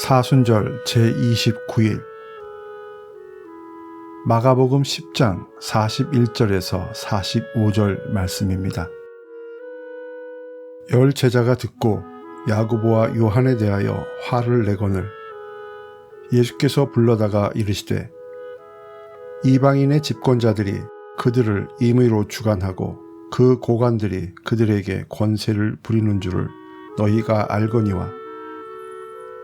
사순절 제29일 마가복음 10장 41절에서 45절 말씀입니다. 열 제자가 듣고 야고보와 요한에 대하여 화를 내거늘 예수께서 불러다가 이르시되 이방인의 집권자들이 그들을 임의로 주관하고 그 고관들이 그들에게 권세를 부리는 줄을 너희가 알거니와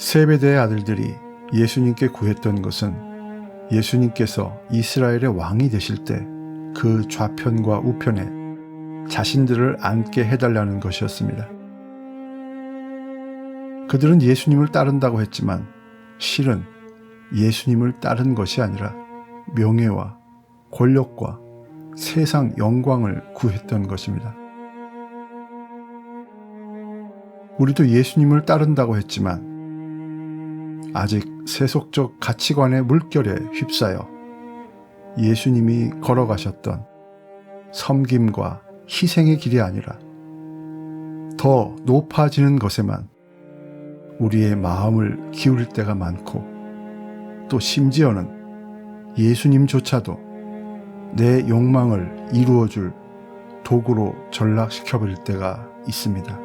세베대의 아들들이 예수님께 구했던 것은 예수님께서 이스라엘의 왕이 되실 때 그 좌편과 우편에 자신들을 앉게 해달라는 것이었습니다. 그들은 예수님을 따른다고 했지만 실은 예수님을 따른 것이 아니라 명예와 권력과 세상 영광을 구했던 것입니다. 우리도 예수님을 따른다고 했지만 아직 세속적 가치관의 물결에 휩싸여 예수님이 걸어가셨던 섬김과 희생의 길이 아니라 더 높아지는 것에만 우리의 마음을 기울일 때가 많고 또 심지어는 예수님조차도 내 욕망을 이루어줄 도구로 전락시켜버릴 때가 있습니다.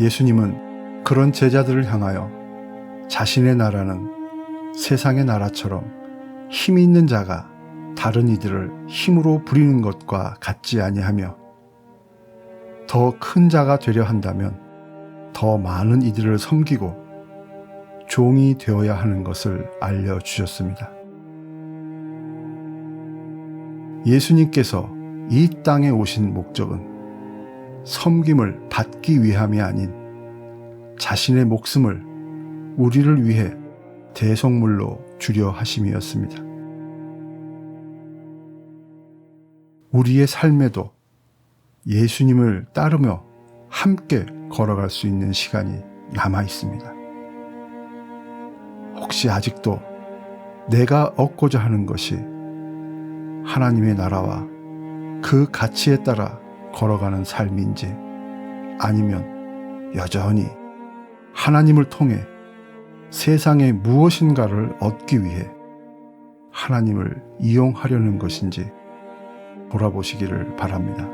예수님은 그런 제자들을 향하여 자신의 나라는 세상의 나라처럼 힘 있는 자가 다른 이들을 힘으로 부리는 것과 같지 아니하며 더 큰 자가 되려 한다면 더 많은 이들을 섬기고 종이 되어야 하는 것을 알려주셨습니다. 예수님께서 이 땅에 오신 목적은 섬김을 받기 위함이 아닌 자신의 목숨을 우리를 위해 대성물로 주려 하심이었습니다. 우리의 삶에도 예수님을 따르며 함께 걸어갈 수 있는 시간이 남아 있습니다. 혹시 아직도 내가 얻고자 하는 것이 하나님의 나라와 그 가치에 따라 걸어가는 삶인지 아니면 여전히 하나님을 통해 세상에 무엇인가를 얻기 위해 하나님을 이용하려는 것인지 돌아보시기를 바랍니다.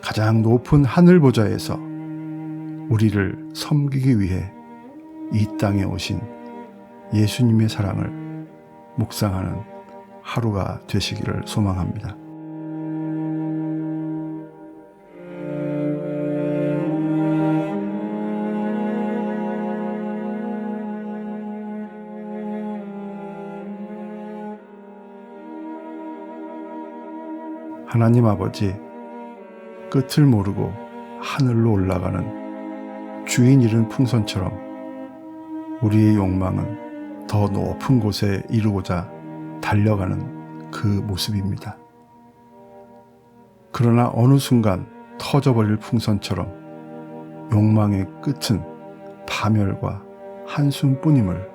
가장 높은 하늘 보좌에서 우리를 섬기기 위해 이 땅에 오신 예수님의 사랑을 묵상하는 하루가 되시기를 소망합니다. 하나님 아버지, 끝을 모르고 하늘로 올라가는 주인 잃은 풍선처럼 우리의 욕망은 더 높은 곳에 이루고자 달려가는 그 모습입니다. 그러나 어느 순간 터져버릴 풍선처럼 욕망의 끝은 파멸과 한숨뿐임을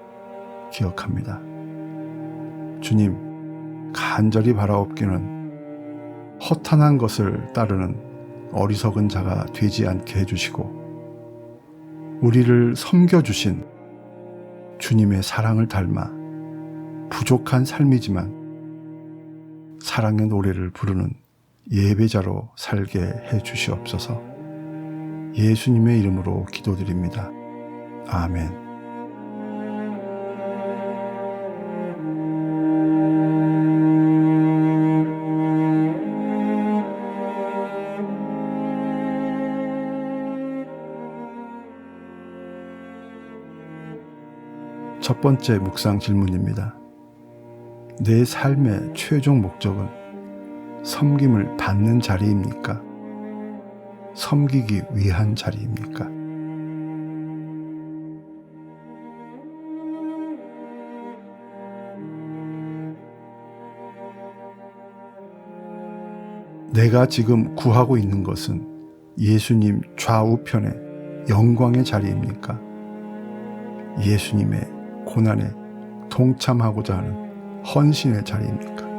기억합니다. 주님, 간절히 바라옵기는 허탄한 것을 따르는 어리석은 자가 되지 않게 해주시고 우리를 섬겨주신 주님의 사랑을 닮아 부족한 삶이지만 사랑의 노래를 부르는 예배자로 살게 해 주시옵소서 예수님의 이름으로 기도드립니다. 아멘. 첫 번째 묵상 질문입니다. 내 삶의 최종 목적은 섬김을 받는 자리입니까? 섬기기 위한 자리입니까? 내가 지금 구하고 있는 것은 예수님 좌우편의 영광의 자리입니까? 예수님의 고난에 동참하고자 하는 헌신의 자리입니까?